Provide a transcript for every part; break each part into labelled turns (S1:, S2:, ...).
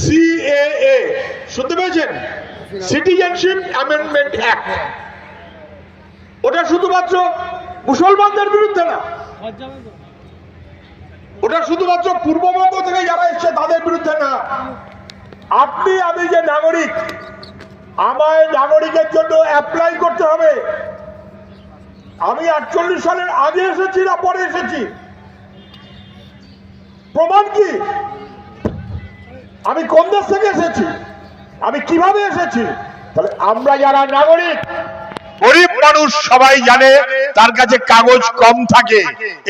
S1: CAA শুনতে পেয়েছেন? Citizenship amendment act ওটা শুধুমাত্র মুসলমানদের বিরুদ্ধে না। ওটা শুধুমাত্র পূর্ববঙ্গ থেকে যারা এসছে তাদের বিরুদ্ধে না। আপনি, আমি যে নাগরিক, আমায় নাগরিকের জন্য অ্যাপ্লাই করতে হবে। আমি আটচল্লিশ সালের আগে এসেছি না পরে এসেছি। প্রমাণ কি? আমি কোন দেশ থেকে এসেছি। আমি কীভাবে এসেছি? তাহলে আমরা যারা নাগরিক, গরিব মানুষ সবাই জানে তার কাছে কাগজ কম থাকে।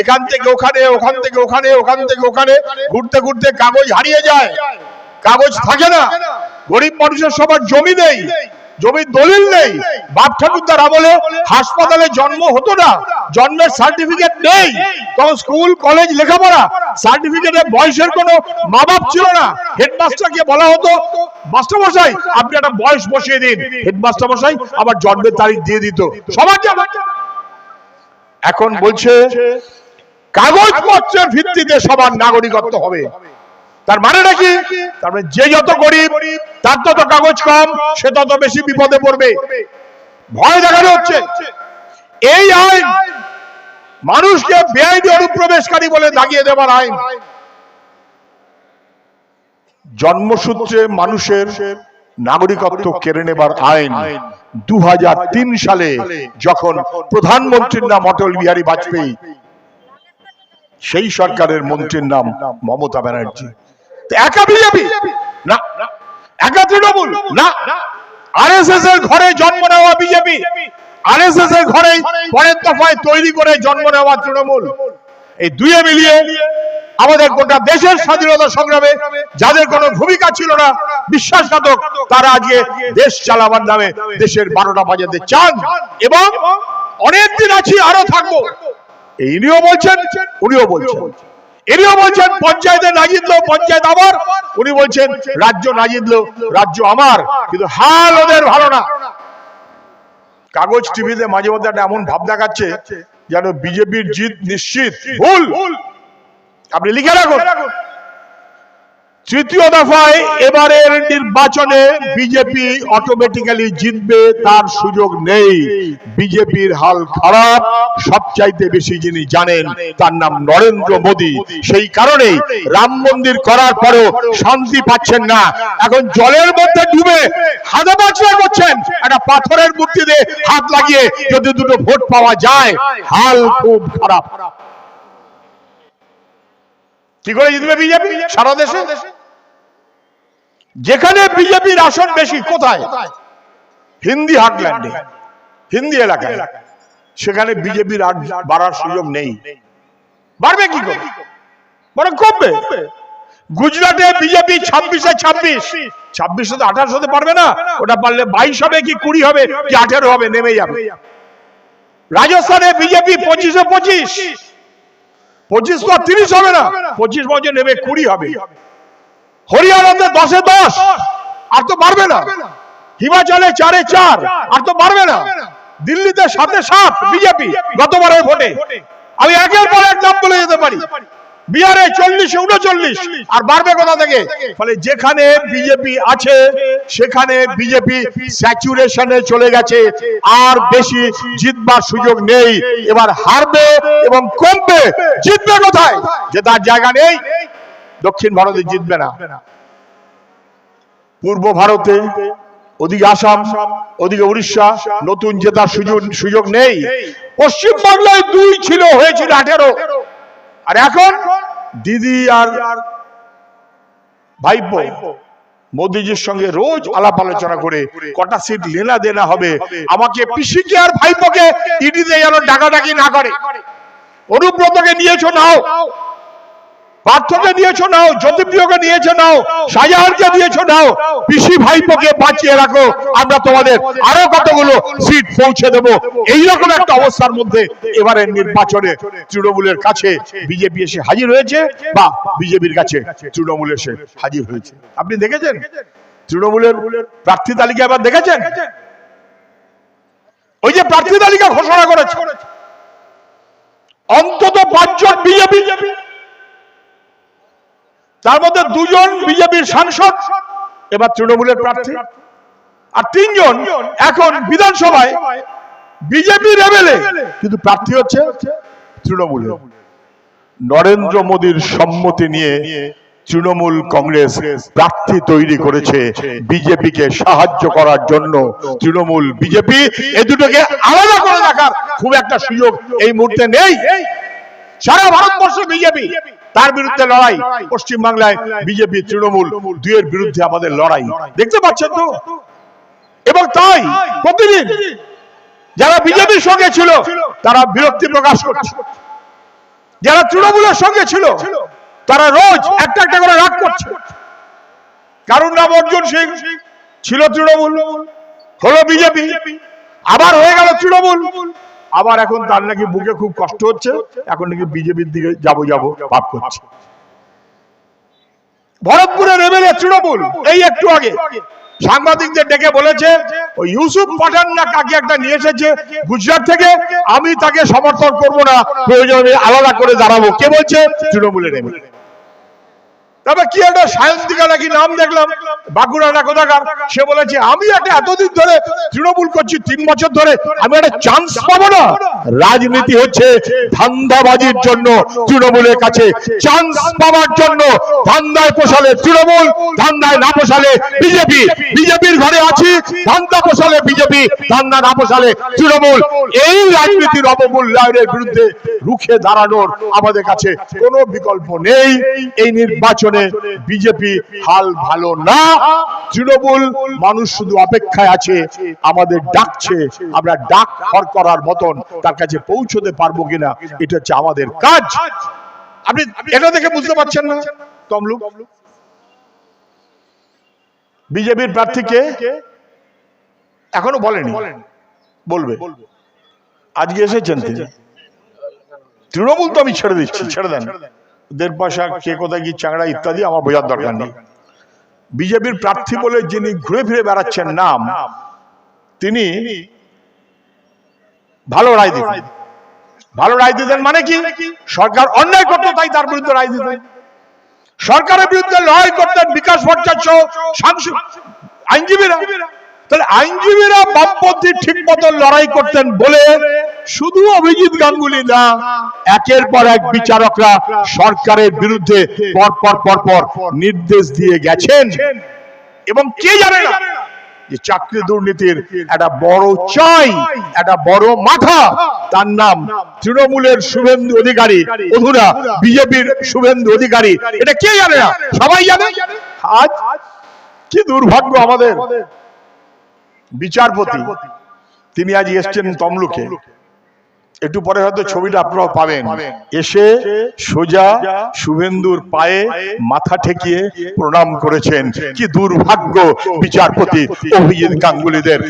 S1: এখান থেকে ওখানে, ওখান থেকে ওখানে, ওখান থেকে ওখানে, ঘুরতে ঘুরতে কাগজ হারিয়ে যায়। কাগজ থাকে না। গরিব মানুষের সবার জমি নেই। জমির দলিল নেই। বাপ ঠাকুরদার আমলে হাসপাতালে জন্ম হতো না, জন্মের সার্টিফিকেট নেই। তখন স্কুল, কলেজ, লেখাপড়া সার্টিফিকেটে বয়সের কোনো মা বাপ ছিল না। হেডমাস্টারকে বলা হতো, মাস্টার আপনি একটা বয়স বসিয়ে দিন। হেডমাস্টার আবার জন্মের তারিখ দিয়ে দিত। সবার এখন বলছে, কাগজপত্রের ভিত্তিতে সবার নাগরিকত্ব হবে। তার মানেটা কি তার মানে যে যত গরিব, তার তত কাগজ কম, সে তত বেশি বিপদে পড়বে। ভয় দেখানো হচ্ছে। এই আইন মানুষকে বেআইনি অনুপ্রবেশকারী বলে দাগিয়ে দেওয়ার আইন। জন্মসূত্রে মানুষের নাগরিকত্ব কেড়ে নেবার আইন দু হাজার তিন সালে যখন প্রধানমন্ত্রীর নাম অটল বিহারী বাজপেয়ী, সেই সরকারের মন্ত্রীর নাম মমতা ব্যানার্জি। একা বিজেপি? না। একা তৃণমূল? না। এর ঘরে জন্ম নেওয়া বিজেপি? এর ঘরে পরের দফায় তৈরি করে জন্ম নেওয়া তৃণমূল? এই দুয়ে মিলিয়ে আমাদের গোটা দেশের স্বাধীনতা সংগ্রামে যাদের কোনো ভূমিকা ছিল না, বিশ্বাসঘাতক, তারা আজকে দেশ চালাবার নামে দেশের বারোটা বাজাতে চান এবং অনেকদিন আছি, আরও থাকব। ইনিও বলছেন, উনিও বলছেন। ইনিও বলছেন পঞ্চায়েতে না জিতলো পঞ্চায়েত আমার উনি বলছেন রাজ্য না জিতলো রাজ্য আমার। কিন্তু হাল ওদের ভালো না। কাগজ টিভিতে মাঝে মধ্যে একটা এমন ভাব দেখাচ্ছে যেন বিজেপির জিত নিশ্চিত। ভুল! আপনি লিখে রাখুন। তৃতীয় দফায় এবারের নির্বাচনে বিজেপি অটোমেটিক্যালি জিতবে, তার সুযোগ নেই। বিজেপির হাল খারাপ, সবচাইতে বেশি যিনি জানেন, তার নাম নরেন্দ্র মোদী। সেই কারণেই রাম মন্দির করার পরেও শান্তি পাচ্ছেন না। এখন জলের মধ্যে ডুবে হাতে বাঁচড়া করছেন। একটা পাথরের মূর্তি দিয়ে হাত লাগিয়ে যদি দুটো ভোট পাওয়া যায়, হাল খুব খারাপ। কি করে জিতবে বিজেপি? সারা দেশে? যেখানে বিজেপির আসন বেশি কোথায়? হিন্দি হার্টল্যান্ডে হিন্দি এলাকায়। সেখানে বিজেপির আর বাড়ার সুযোগ নেই। বাড়বে কি করে? বরং কমবে। গুজরাটে বিজেপি ছাব্বিশে ছাব্বিশ। ছাব্বিশ হতে আঠাশ হতে পারবে না। ওটা পারলে বাইশ হবে কি কুড়ি হবে কি আঠেরো হবে নেমে যাবে। রাজস্থানে বিজেপি পঁচিশে পঁচিশ। পঁচিশ আর তিরিশ হবে না। পঁচিশ বছর নেবে, কুড়ি হবে। হরিয়ানাতে দশে দশ, আর তো পারবে না। হিমাচলে চারে চার, আর তো পারবে না। দিল্লিতে সাথে সাত, বিজেপি গতবারের ভোটে। আমি একের পর এক নাম বলে যেতে পারি। বিহারে চল্লিশে, উনচল্লিশ, আর বাড়বে কোথা থেকে? ফলে যেখানে বিজেপি আছে সেখানে বিজেপি স্যাচুরেশনে চলে গেছে। আর বেশি জিতবার সুযোগ নেই। এবার হারবে এবং কমবে। জিতবে কোথায়? যে তার জায়গা নেই, দক্ষিণ ভারতে জিতবে না। পূর্ব ভারতে, ওদিকে আসাম, ওদিকে উড়িষ্যা, নতুন জেতার সুযোগ সুযোগ নেই। পশ্চিম দুই ছিল, হয়েছিল আঠেরো। আর এখন দিদি আর ভাইপো। মোদিজির সঙ্গে রোজ আলাপ আলোচনা করে কটা সিট লেনা দেনা হবে। আমাকে পিসিকে আর ভাইপোকে ইডিতে যেন ডাকাডাকি না করে। অনুব্রতকে নিয়েছো নাও। পার্থকে দিয়েছ নাও, জ্যোতিপ্রিয়কে নিয়েছো নাও, শাহজাহানকে দিয়েছ নাও। পিসি ভাইপোকে বাঁচিয়ে রাখো, আমরা তোমাদের আরও কতগুলো সিট পৌঁছে দেব। এইরকম একটা অবস্থার মধ্যে এবারে নির্বাচনে তৃণমূলের কাছে বিজেপি এসে হাজির হয়েছে বা বিজেপির কাছে তৃণমূল এসে হাজির হয়েছে। আপনি দেখেছেন? তৃণমূলের প্রার্থী তালিকা এবার দেখেছেন? ওই যে প্রার্থী তালিকা ঘোষণা করেছে। অন্তত পাঁচজন বিজেপি তার মধ্যে দুজন বিজেপির সাংসদ, এবার তৃণমূলের প্রার্থী, আর তিনজন এখন বিধানসভায় বিজেপি লেভেলে, কিন্তু প্রার্থী হচ্ছে তৃণমূলের। নরেন্দ্র মোদীর সম্মতি নিয়ে তৃণমূল কংগ্রেস প্রার্থী তৈরি করেছে বিজেপিকে সাহায্য করার জন্য তৃণমূল বিজেপি। এই দুটোকে আলাদা করে দেখার খুব একটা সুযোগ এই মুহূর্তে নেই। সারা ভারতবর্ষ বিজেপি। তার বিরুদ্ধে লড়াই। পশ্চিম বাংলায় বিজেপি তৃণমূল দুয়ের বিরুদ্ধে আমাদের লড়াই। দেখতে পাচ্ছেন তো? এবং তাই প্রতিদিন যারা বিজেপির সঙ্গে ছিল তারা বিরক্তি প্রকাশ করছে। যারা তৃণমূলের সঙ্গে ছিল তারা রোজ একটা একটা করে রাগ করছে। কারণ নাম অর্জুন সিং? ছিল তৃণমূল। হলো বিজেপি। আবার হয়ে গেল তৃণমূল। আবার এখন তার নাকি বুকে খুব কষ্ট হচ্ছে, এখন নাকি বিজেপির দিকে যাব যাব ভাব করছে। ভরতপুরের এমএলএ তৃণমূল, এই একটু আগে সাংবাদিকদের ডেকে বলেছে, ওই ইউসুফ পাঠান না কাকে একটা নিয়ে এসেছে গুজরাট থেকে, আমি তাকে সমর্থন করব না, প্রয়োজনে আলাদা করে দাঁড়াবো। কে বলছে? তৃণমূলের এমএলএ। তবে কি একটা সায়ন্তিকা নাকি নাম দেখলাম? বাঁকুড়া না কোথাকার? সে বলেছে, আমি একটা এতদিন ধরে তৃণমূল করছি, তিন বছর ধরে, আমি একটা চান্স পাবো না। রাজনীতি হচ্ছে ধান্দাবাজির জন্য তৃণমূলের কাছে। চান্স পাওয়ার জন্য ধান্দায় পোষালে তৃণমূল, ধান্দায় না পোষালে বিজেপি। বিজেপির ঘরে আছি, ধান্দা পোষালে বিজেপি, ধান্দা না পোষালে তৃণমূল। এই রাজনীতির অবমূল্যায়নের বিরুদ্ধে রুখে দাঁড়ানোর আমাদের কাছে কোনো বিকল্প নেই। এই নির্বাচনে বিজেপি হাল ভালো না। তৃণমূল মানুষ শুধু অপেক্ষায় আছে, আমাদের ডাকছে, আমরা ডাক করার মতন তার কাছে পৌঁছতে পারব কিনা, এটা হচ্ছে আমাদের কাজ। আপনি এটা দেখে বুঝতে পারছেন না? তমলুক। বিজেপির প্রার্থীকে এখনও বলেনি। বলবে। আজকে এসেছেন তিনি। তৃণমূল তো আমি ছেড়ে দিচ্ছি, ছেড়ে দেন। দেড় পয়সা কে কোথায় কি চাংড়া ইত্যাদি আমার বোঝার দরকার নেই। বিজেপির প্রার্থী বলে যিনি ঘুরে ফিরে বেড়াচ্ছেন নাম, তিনি ভালো রায় দিতেন ভালো রায় দিতেন মানে কি? সরকার অন্যায় করতো, তাই তার বিরুদ্ধে রায় দিতেন সরকারের বিরুদ্ধে লড়াই করতেন বিকাশ ভট্টাচার্য আইনজীবীরা। তাহলে আইনজীবীরা বামপন্থী ঠিক মতো লড়াই করতেন বলে শুধু অভিজিৎ গাঙ্গুলি না, একের পর এক বিচারকরা সরকারের বিরুদ্ধে পর পর পর পর নির্দেশ দিয়ে গেছেন। এবং কে জানে না যে চাকরি দুর্নীতির একটা বড় চাই, একটা বড় মাথা, তার নাম তৃণমূলের শুভেন্দু অধিকারী। অধুরা বিজেপির শুভেন্দু অধিকারী। এটা কে জানে না? সবাই জানে? আজ কি দুর্ভাগ্য আমাদের। বিচারপতি, তিনি আজ এসছেন তমলুকে। একটু পরে হয়তো ছবিটা আপনারাও পাবেন। এসে সোজা শুভেন্দুর পায়ে মাথা ঠেকিয়ে প্রণাম করেছেন। কি দুর্ভাগ্য বিচারপতি অভিজিৎ গাঙ্গুলিদের।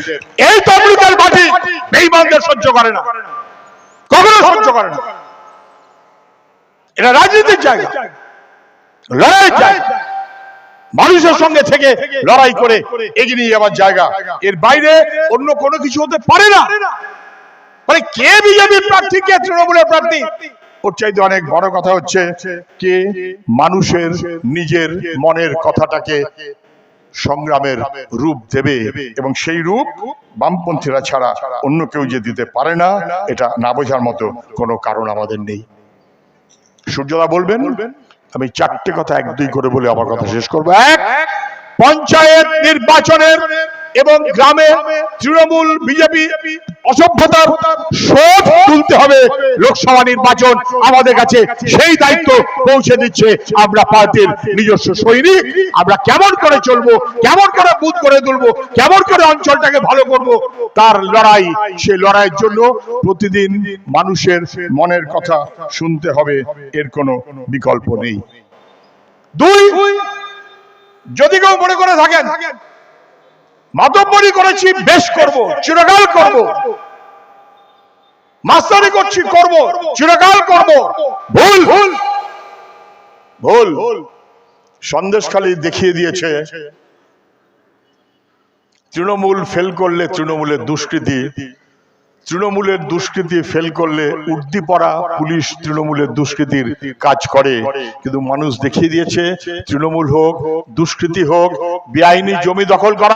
S1: এই তমলুকের মাটি। বেইমানদের সহ্য করে না। কখনো সহ্য করে না। এটা রাজনীতির জায়গা। লড়াইয়ের জায়গা। মানুষের সঙ্গে থেকে লড়াই করে এগিয়ে নিয়ে যাওয়ার জায়গা। এর বাইরে অন্য কোনো কিছু হতে পারে না। মানে কে বিজেপি প্রার্থী, কে তৃণমূলের প্রার্থী? ওর চাইতে অনেক বড় কথা হচ্ছে কে মানুষের নিজের মনের কথাটাকে সংগ্রামের রূপ দেবে এবং সেই রূপ বামপন্থীরা ছাড়া অন্য কেউ যে দিতে পারে না, এটা না বোঝার মতো কোনো কারণ আমাদের নেই। সূর্যদা বলবেন? আমি চারটে কথা এক দুই করে বলে আমার কথা শেষ করব। এক, পঞ্চায়েত নির্বাচনের এবং গ্রামে তৃণমূল বিজেপি অসভ্যতার শোধ তুলতে হবে। লোকসভা নির্বাচন আমাদের কাছে সেই দায়িত্ব পৌঁছে দিচ্ছে। আমরা পার্টির নিজস্ব সৈনিক। আমরা কেমন করে চলবো, কেমন করে বুথ করে তুলবো, কেমন করে অঞ্চলটাকে ভালো করব, তার লড়াই সে লড়াইয়ের জন্য প্রতিদিন মানুষের মনের কথা শুনতে হবে। এর কোনো বিকল্প নেই। দুই, যদি কেউ মনে করে থাকেন মাতব্বরি করেছি, বেশ করব, চিরকাল করব। মাস্টারি করছি, করব, চিরকাল করব। ভুল। ভুল। ভুল সন্দেশখালি দেখিয়ে দিয়েছে। তৃণমূল ফেল করলে তৃণমূলের দুষ্কৃতি তৃণমূলের দুষ্কৃতি ফেল করলে উর্দি পড়া পুলিশ তৃণমূলের দুষ্কৃতির কাজ করে। কিন্তু মানুষ দেখিয়ে দিয়েছে, তৃণমূল হোক, দুষ্কৃতি হোক, বেআইনি জমি দখল করা